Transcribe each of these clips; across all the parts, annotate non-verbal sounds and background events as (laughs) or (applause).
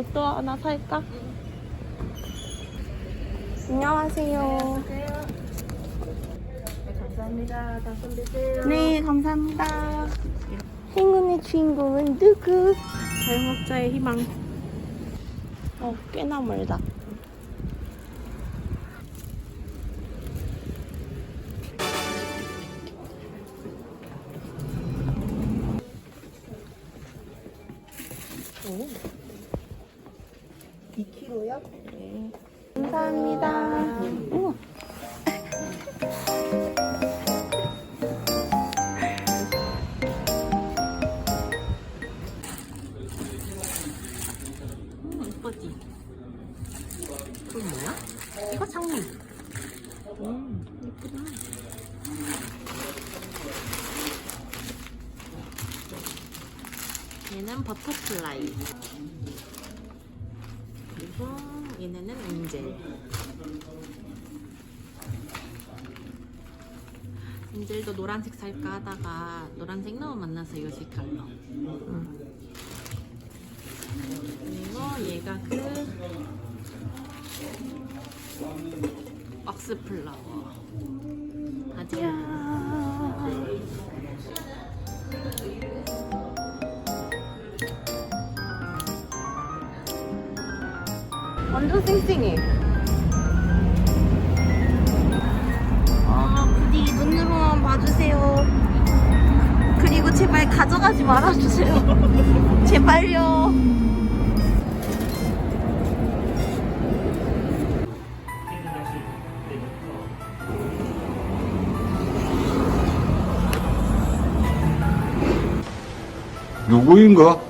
로또 하나 살까? 안녕하세요. 감사합니다. 당첨되세요. 네, 감사합니다. 행운의 주인공은 누구? 자영업자의 희망. 어, 꽤나 멀다. 2kg요? 네. 감사합니다. 음, 이쁘지? 그건 뭐야? 이거 장미. 음, 이쁘다. 얘는 버터플라이. 얘네는 엔젤. 엔젤도 노란색 살까 하다가 노란색 너무 만나서 이거 색깔로. 음. 그리고 얘가 그 박스 플라워 아지야 완전 쌩쌩해. 아 부디 눈으로만 봐주세요. 그리고 제발 가져가지 말아주세요. (laughs) 제발요. 누구인가?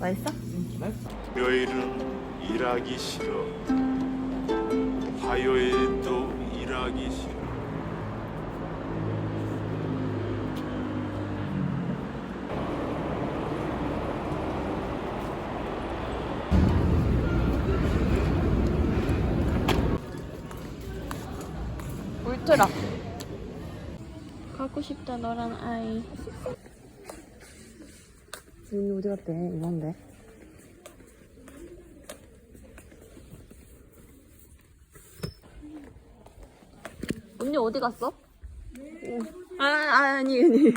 맛있어? 요일은 일하기 싫어. 화요일도 일하기 싫어. 울트라 갖고 싶다 너란 아이. 지금 어디 갔대? 이건데. 언니 어디 갔어? 아, 아 아니 아니.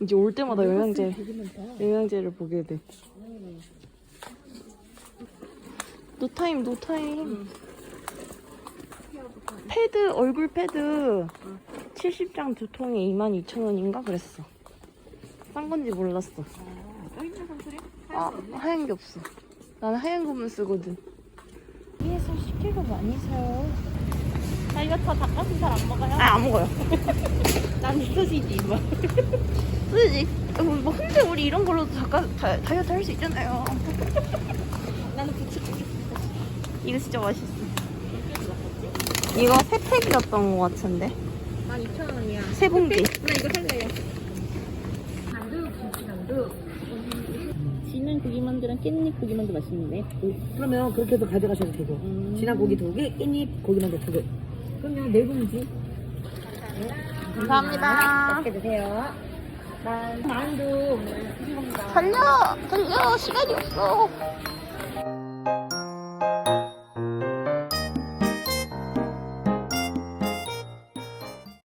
이제 올 때마다 영양제, 영양제를 보게 돼. 노타임, 노타임. 패드, 얼굴 패드 70장 두 통에 22,000원인가 그랬어. 싼 건지 몰랐어. 아, 하얀 게 없어. 나는 하얀 것만 쓰거든. 위에서 시키고 많이 사요. 나 이거 다 닭가슴살 안 먹어요? 아, 안 먹어요. (laughs) 난 소시지 (laughs) 뭐. 쓰지. 어, 뭐 근데 우리 이런 걸로도 잠깐 다, 다이어트 할 수 있잖아요. (laughs) 나는 부추. 이거 진짜 맛있어. 이거 세 팩이었던 것 같은데. 12,000원이야. 세 봉지. 나 이거 살래요. 진한 고기만두랑 깻잎 고기만두 맛있는데. 그러면 그렇게 해서 가져가셔도 되고 진한 고기 두 개, 깻잎 고기만 두 개. 그러면 네 봉지 감사합니다. 맛있게 드세요. 만 만두 달려! 달려! 시간이 없어.